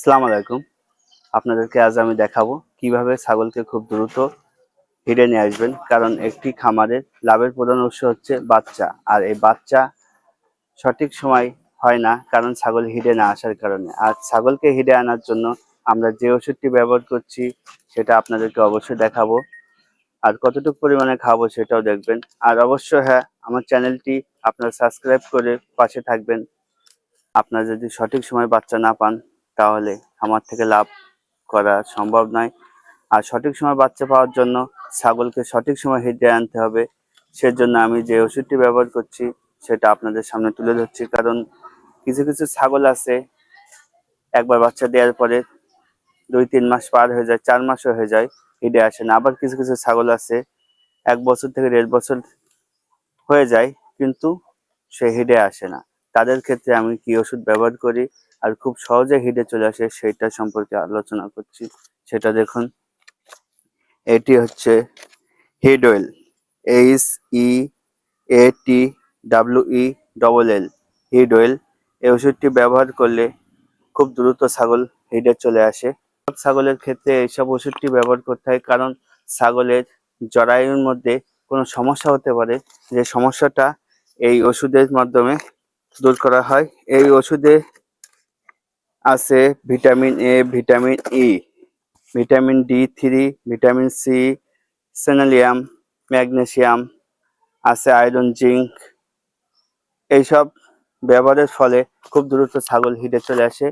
সালাম আলাইকুম। আপনাদেরকে আজ আমি দেখাবো কীভাবে ছাগলকে খুব দ্রুত হিড়ে নিয়ে আসবেন, কারণ একটি খামারের লাভের প্রধান উৎস হচ্ছে বাচ্চা, আর এই বাচ্চা সঠিক সময় হয় না, কারণ ছাগল হিড়ে না আসার কারণে। আর ছাগলকে হিড়ে আনার জন্য আমরা যে ওষুধটি ব্যবহার করছি, সেটা আপনাদেরকে অবশ্যই দেখাবো। আর কতটুকু পরিমাণে খাব সেটাও দেখবেন। আর অবশ্যই হ্যাঁ আমার চ্যানেলটি আপনারা সাবস্ক্রাইব করে পাশে থাকবেন। আপনারা যদি সঠিক সময় বাচ্চা না পান তাহলে আমার থেকে লাভ করা সম্ভব নয়। আর সঠিক সময় বাচ্চা পাওয়ার জন্য ছাগলকে সঠিক সময় হিটে আনতে হবে। সেজন্য আমি যে ওষুধটি ব্যবহার করছি, সেটা আপনাদের সামনে তুলে ধরছি। কারণ কিছু কিছু ছাগল আছে, একবার বাচ্চা দেওয়ার পরে দুই, তিন মাস পার হয়ে যায়, চার মাসও হয়ে যায়, হিটে আসে না। আবার কিছু কিছু ছাগল আছে, এক বছর থেকে দেড় বছর হয়ে যায়, কিন্তু সে হিডে আসে না। তাদের ক্ষেত্রে আমি কি ওষুধ ব্যবহার করি? আর খুব সহজে হিডে চলে আসে, সেইটা সম্পর্কে আলোচনা করছি। সেটা দেখুন। এটি হচ্ছে Heatwell H E A T W E double L Heatwell. এই ওষুধটি ব্যবহার করলে খুব দ্রুত ছাগল হিডে চলে আসে। ছাগলের ক্ষেত্রে এইসব ওষুধটি ব্যবহার করতে হয় কারণ ছাগলের জরায়ুর মধ্যে কোনো সমস্যা হতে পারে। যে সমস্যাটা এই ওষুধের মাধ্যমে দূর করা হয়। এই ওষুধে আছে vitamin A, vitamin E, vitamin D three, vitamin C, selenium magnesium আছে আয়রন, জিঙ্ক। এইসব ব্যবহারের ফলে খুব দ্রুত ছাগল হিডে চলে আসে।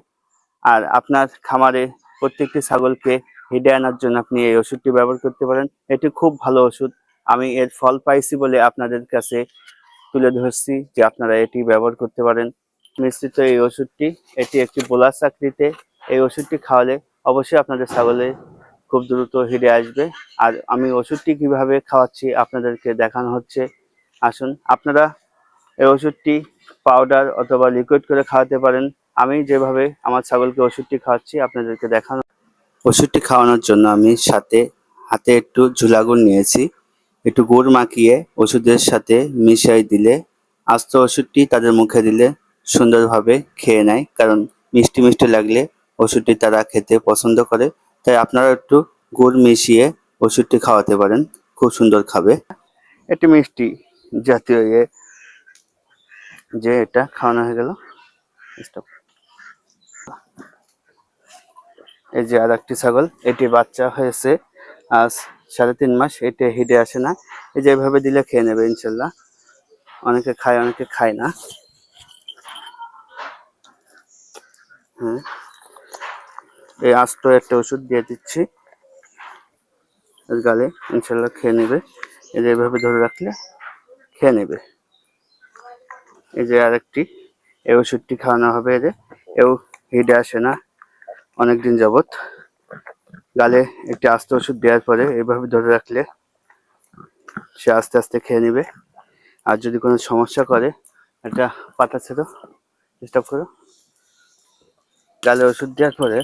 আর আপনার খামারে প্রত্যেকটি ছাগলকে হিডে আনার জন্য আপনি এই ওষুধটি ব্যবহার করতে পারেন। এটি খুব ভালো ওষুধ। আমি এর ফল পাইছি বলে আপনাদের কাছে তুলে ধরছি যে আপনারা এটি ব্যবহার করতে পারেন। মিশ্রিত এই ওষুধটি, এটি একটি বোলাস চাকরিতে। এই ওষুধটি খাওয়ালে অবশ্যই আপনাদের ছাগলে খুব দ্রুত হিরে আসবে। আর আমি ওষুধটি কীভাবে খাওয়াচ্ছি আপনাদেরকে দেখানো হচ্ছে। আসুন, আপনারা এই ওষুধটি পাউডার অথবা লিকুইড করে খাওয়াতে পারেন। আমি যেভাবে আমার ছাগলকে ওষুধটি খাওয়াচ্ছি আপনাদেরকে দেখানো। ওষুধটি খাওয়ানোর জন্য আমি সাথে হাতে একটু ঝুলাগুড় নিয়েছি। একটু গুড় মাখিয়ে ওষুধের সাথে মিশিয়ে দিলে আস্ত ওষুধটি তাদের মুখে দিলে সুন্দরভাবে খেয়ে নেয়, কারণ মিষ্টি মিষ্টি লাগলে ওষুধটি তারা খেতে পছন্দ করে। তাই আপনারা একটু গুড় মিশিয়ে ওষুধটি খাওয়াতে পারেন, খুব সুন্দর খাবে। এটি মিষ্টি জাতীয় ইয়ে যে এটা খাওয়ানো হয়ে গেল. এই যে আর একটি ছাগল, এটি বাচ্চা হয়েছে আজ সাড়ে তিন মাস, এটি হিডে আসে না। এই যে এভাবে দিলে খেয়ে নেবে ইনশাল্লাহ। অনেকে খায় অনেকে খায় না। হ্যাঁ এই আস্ত একটা ওষুধ দিয়ে দিচ্ছি। গালে ইনশাল্লাহ খেয়ে নেবে। এই যে এভাবে ধরে রাখলে খেয়ে নেবে। এই যে আরেকটি, এই ওষুধটি খাওয়ানো হবে এদের। এও হিডে আসে না, অনেকদিন যাবৎ। গালে একটি আস্ত ওষুধ দেওয়ার পরে এইভাবে ধরে রাখলে সে আস্তে আস্তে খেয়ে নেবে। আর যদি কোনো সমস্যা করে, একটা পাতা ছেড়ো ডিস্টার্ব করো। গালে ওষুধ দেওয়ার পরে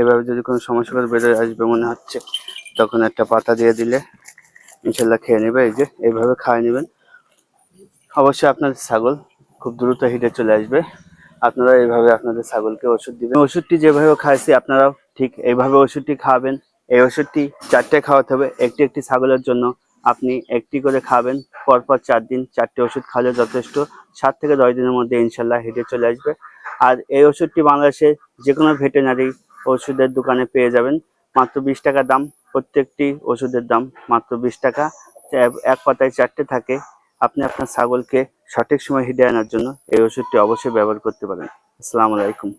এভাবে যদি কোনো সমস্যা করে বেরোয় আসবে মনে হচ্ছে, তখন একটা পাতা দিয়ে দিলে ইনশাল্লাহ খেয়ে নেবে। এই যে এইভাবে খাওয়াই নেবেন। অবশ্যই আপনার ছাগল খুব দ্রুত হিটে চলে আসবে। আপনারা এইভাবে আপনাদের ছাগলকে ওষুধ দিবেন। ওষুধটি যেভাবে খাইছি আপনারাও ঠিক এইভাবে ওষুধটি খাওয়াবেন এই ওষুধটি চারটে খাওয়াতে হবে। একটি একটি ছাগলের জন্য আপনি একটি করে খাবেন। পরপর চার দিন চারটে ওষুধ খাওয়ালে যথেষ্ট। সাত থেকে দশ দিনের মধ্যে ইনশাল্লাহ হেঁটে চলে আসবে। আর এই ওষুধটি বাংলাদেশে যে কোনো ভেটেনারি ওষুধের দোকানে পেয়ে যাবেন। মাত্র বিশ টাকা দাম, প্রত্যেকটি ওষুধের দাম মাত্র বিশ টাকা। এক- পাতায় চারটে থাকে। আপনি আপনার ছাগলকে সঠিক সময় হিডে আনার জন্য এই ওষুধটি অবশ্যই ব্যবহার করতে পারেন। আসসালামু আলাইকুম।